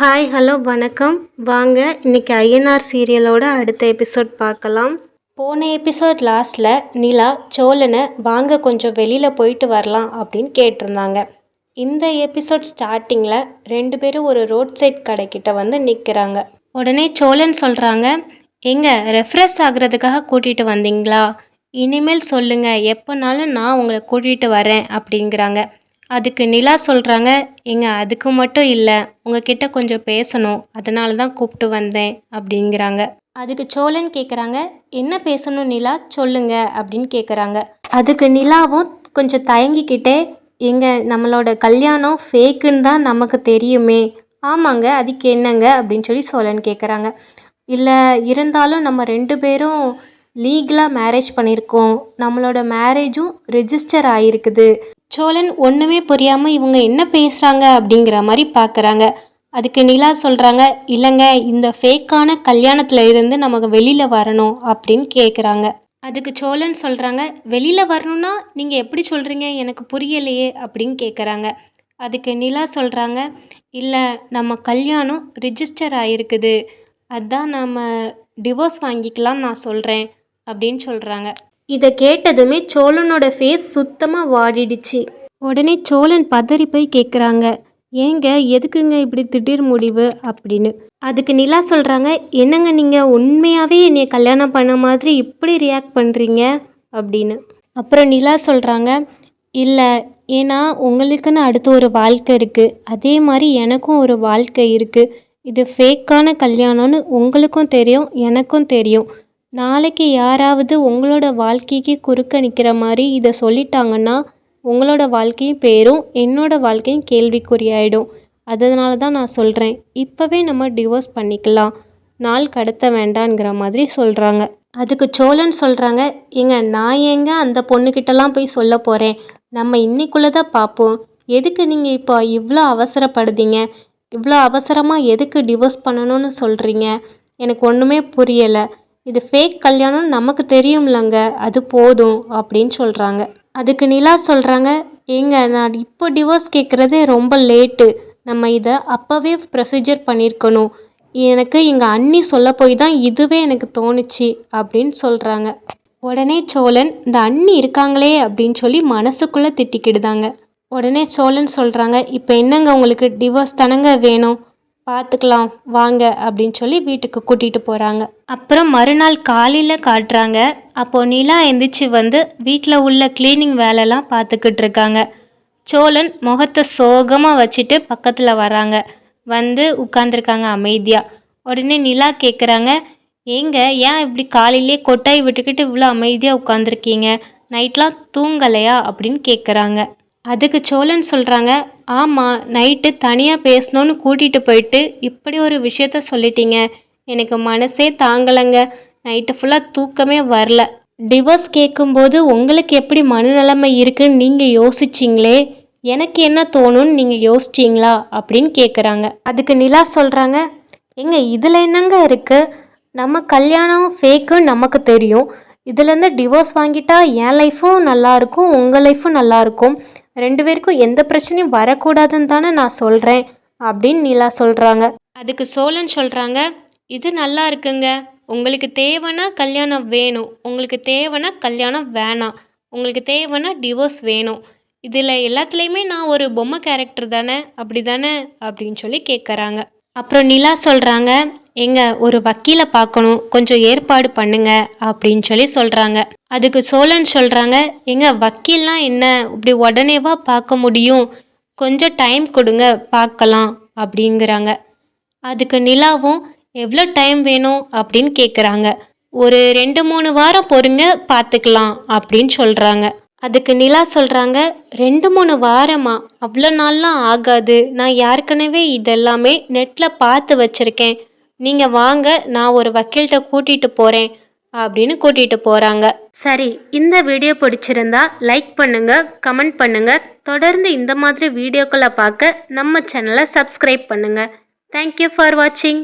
Hi hello வணக்கம். வாங்க இன்னைக்கு ஐஎன்ஆர் சீரியலோட அடுத்த எபிசோட் பார்க்கலாம். போன எபிசோட் லாஸ்ட்டில் நிலா சோழனை வாங்க கொஞ்சம் வெளியில் போயிட்டு வரலாம் அப்படின்னு கேட்டிருந்தாங்க. இந்த எபிசோட் ஸ்டார்டிங்கில் ரெண்டு பேரும் ஒரு ரோட் சைட் கடைக்கிட்ட வந்து நிற்கிறாங்க உடனே சோழன் சொல்கிறாங்க எங்க ரெஃப்ரெஷ் ஆகுறதுக்காக கூட்டிகிட்டு வந்தீங்களா? இனிமேல் சொல்லுங்கள் எப்போனாலும் நான் உங்களை கூட்டிகிட்டு வரேன் அப்படிங்கிறாங்க. அதுக்கு நிலா சொல்கிறாங்க ஏங்க அதுக்கு மட்டும் இல்லை உங்ககிட்ட கொஞ்சம் பேசணும் அதனால தான் கூப்பிட்டு வந்தேன் அப்படிங்கிறாங்க. அதுக்கு சோழன் கேட்குறாங்க என்ன பேசணும் நிலா? சொல்லுங்க அப்படின்னு கேட்குறாங்க அதுக்கு நிலாவும் கொஞ்சம் தயங்கிக்கிட்டே எங்க நம்மளோட கல்யாணம் ஃபேக்குன்னு தான் நமக்கு தெரியுமே ஆமாங்க அதுக்கு என்னங்க? அப்படின்னு சொல்லி சோழன் கேட்குறாங்க இல்லை இருந்தாலும் நம்ம ரெண்டு பேரும் லீகலாக மேரேஜ் பண்ணியிருக்கோம் நம்மளோட மேரேஜும் ரிஜிஸ்டர் ஆகிருக்குது சோழன் ஒன்றுமே புரியாமல் இவங்க என்ன பேசுகிறாங்க அப்படிங்கிற மாதிரி பார்க்குறாங்க அதுக்கு நிலா சொல்கிறாங்க இல்லைங்க இந்த ஃபேக்கான கல்யாணத்தில் இருந்து நமக்கு வெளியில் வரணும் அப்படின்னு கேட்குறாங்க அதுக்கு சோழன் சொல்கிறாங்க வெளியில் வரணும்னா நீங்கள் எப்படி சொல்கிறீங்க எனக்கு புரியலையே அப்படின்னு கேட்குறாங்க அதுக்கு நிலா சொல்கிறாங்க இல்லை நம்ம கல்யாணம் ரிஜிஸ்டர் ஆகிருக்குது அதுதான் நம்ம டிவோர்ஸ் வாங்கிக்கலாம் நான் சொல்கிறேன் அப்படின்னு சொல்கிறாங்க இதை கேட்டதுமே சோழனோட ஃபேஸ் சுத்தமாக வாடிடுச்சு. உடனே சோழன் பதறி போய் கேட்குறாங்க ஏங்க எதுக்குங்க இப்படி திடீர் முடிவு? அப்படின்னு. அதுக்கு நிலா சொல்கிறாங்க என்னங்க நீங்கள் உண்மையாகவே என்னை கல்யாணம் பண்ண மாதிரி இப்படி ரியாக்ட் பண்ணுறீங்க அப்படின்னு. அப்புறம் நிலா சொல்கிறாங்க இல்லை ஏன்னா உங்களுக்குன்னு அடுத்து ஒரு வாழ்க்கை இருக்குது அதே மாதிரி எனக்கும் ஒரு வாழ்க்கை இருக்குது இது ஃபேக்கான கல்யாணம்னு உங்களுக்கும் தெரியும் எனக்கும் தெரியும். நாளைக்கு யாராவது உங்களோட வாழ்க்கைக்கு குறுக்க நிற்கிற மாதிரி இதை சொல்லிட்டாங்கன்னா உங்களோட வாழ்க்கையும் பேரும் என்னோட வாழ்க்கையும் கேள்விக்குறியாயிடும். அதனால தான் நான் சொல்கிறேன் இப்போவே நம்ம டிவோர்ஸ் பண்ணிக்கலாம். நாள் கடத்த வேண்டாங்கிற மாதிரி சொல்கிறாங்க அதுக்கு சோழன் சொல்கிறாங்க ஏங்க நான் ஏங்க அந்த பொண்ணுக்கிட்டலாம் போய் சொல்ல போகிறேன் நம்ம இன்னைக்குள்ளே தான் பார்ப்போம் எதுக்கு நீங்கள் இப்போ இவ்வளோ அவசரப்படுதீங்க? இவ்வளோ அவசரமாக எதுக்கு டிவோர்ஸ் பண்ணணும்னு சொல்கிறீங்க எனக்கு ஒன்றுமே புரியலை. இது ஃபேக் கல்யாணம் நமக்கு தெரியும்லங்க. அது போதும் அப்படின்னு சொல்கிறாங்க அதுக்கு நிலா சொல்கிறாங்க ஏங்க நான் இப்போ டிவோர்ஸ் கேட்குறது ரொம்ப லேட்டு நம்ம இதை அப்போவே ப்ரொசீஜர் பண்ணியிருக்கணும் எனக்கு எங்கள் அண்ணி சொல்ல போய் தான் இதுவே எனக்கு தோணுச்சு அப்படின்னு சொல்கிறாங்க உடனே சோழன் இந்த அண்ணி இருக்காங்களே அப்படின்னு சொல்லி மனசுக்குள்ளே திட்டிக்கிடுதாங்க. உடனே சோழன் சொல்கிறாங்க இப்போ என்னங்க உங்களுக்கு டிவோர்ஸ் தானங்க வேணும்? பார்த்துக்கலாம் வாங்க அப்படின்னு சொல்லி வீட்டுக்கு கூட்டிகிட்டு போகிறாங்க அப்புறம் மறுநாள் காலையில் காட்டுறாங்க. அப்போது நிலா எந்திரிச்சு வந்து வீட்டில் உள்ள க்ளீனிங் வேலைலாம் பார்த்துக்கிட்டு இருக்காங்க. சோழன் முகத்தை சோகமாக வச்சுட்டு பக்கத்தில் வராங்க. வந்து உட்காந்துருக்காங்க அமைதியாக உடனே நிலா கேட்குறாங்க ஏங்க ஏன் இப்படி காலையிலே கொட்டாய் விட்டுக்கிட்டு இவ்வளோ அமைதியாக உட்காந்துருக்கீங்க நைட்லாம் தூங்கலையா? அப்படின்னு கேட்குறாங்க அதுக்கு சோழன் சொல்கிறாங்க ஆமாம் நைட்டு தனியாக பேசணுன்னு கூட்டிகிட்டு போயிட்டு இப்படி ஒரு விஷயத்த சொல்லிட்டீங்க. எனக்கு மனசே தாங்கலைங்க. நைட்டு ஃபுல்லாக தூக்கமே வரல. டிவோர்ஸ் கேட்கும்போது உங்களுக்கு எப்படி மனநிலைமை இருக்குன்னு நீங்கள் யோசிச்சிங்களே? எனக்கு என்ன தோணும்னு நீங்கள் யோசிச்சிங்களா? அப்படின்னு கேட்குறாங்க அதுக்கு நிலா சொல்கிறாங்க எங்க இதில் என்னங்க இருக்குது நம்ம கல்யாணம் ஃபேக்குன்னு நமக்கு தெரியும். இதுலேருந்து டிவோர்ஸ் வாங்கிட்டா என் லைஃப்பும் நல்லாயிருக்கும் உங்கள் லைஃப்பும் நல்லாயிருக்கும் ரெண்டு பேருக்கும் எந்த பிரச்சனையும் வரக்கூடாதுன்னு தானே நான் சொல்கிறேன் அப்படின்னு நிலா சொல்கிறாங்க அதுக்கு சோழன் சொல்கிறாங்க இது நல்லா இருக்குங்க. உங்களுக்கு தேவைன்னா கல்யாணம் வேணும். உங்களுக்கு தேவைன்னா கல்யாணம் வேணாம். உங்களுக்கு தேவைன்னா டிவோர்ஸ் வேணும். இதில் எல்லாத்துலேயுமே நான் ஒரு பொம்மை கேரக்டர் தானே அப்படி தானே அப்படின்னு சொல்லி கேட்குறாங்க அப்புறம் நிலா சொல்கிறாங்க எங்க ஒரு வக்கீலை பார்க்கணும் கொஞ்சம் ஏற்பாடு பண்ணுங்க அப்படின்னு சொல்லி சொல்கிறாங்க அதுக்கு சோழன் சொல்கிறாங்க எங்க வக்கீல்லாம் என்ன? இப்படி உடனேவா பார்க்க முடியும். கொஞ்சம் டைம் கொடுங்க பார்க்கலாம் அப்படிங்கிறாங்க. அதுக்கு நிலாவும் எவ்வளோ டைம் வேணும்? அப்படின்னு கேட்குறாங்க ஒரு ரெண்டு மூணு வாரம் பொறுங்க பார்த்துக்கலாம் அப்படின்னு சொல்கிறாங்க அதுக்கு நிலா சொல்கிறாங்க ரெண்டு மூணு வாரமா? அவ்வளோ நாள்லாம் ஆகாது. நான் ஏற்கனவே இதெல்லாமே நெட்டில் பார்த்து வச்சுருக்கேன். நீங்கள் வாங்க நான் ஒரு வக்கீல்கிட்ட கூட்டிகிட்டு போகிறேன் அப்படின்னு கூட்டிகிட்டு போகிறாங்க சரி இந்த வீடியோ பிடிச்சிருந்தா லைக் பண்ணுங்கள் கமெண்ட் பண்ணுங்கள் தொடர்ந்து இந்த மாதிரி வீடியோக்களை பார்க்க நம்ம சேனலை சப்ஸ்கிரைப் பண்ணுங்கள் தேங்க்யூ ஃபார் வாட்சிங்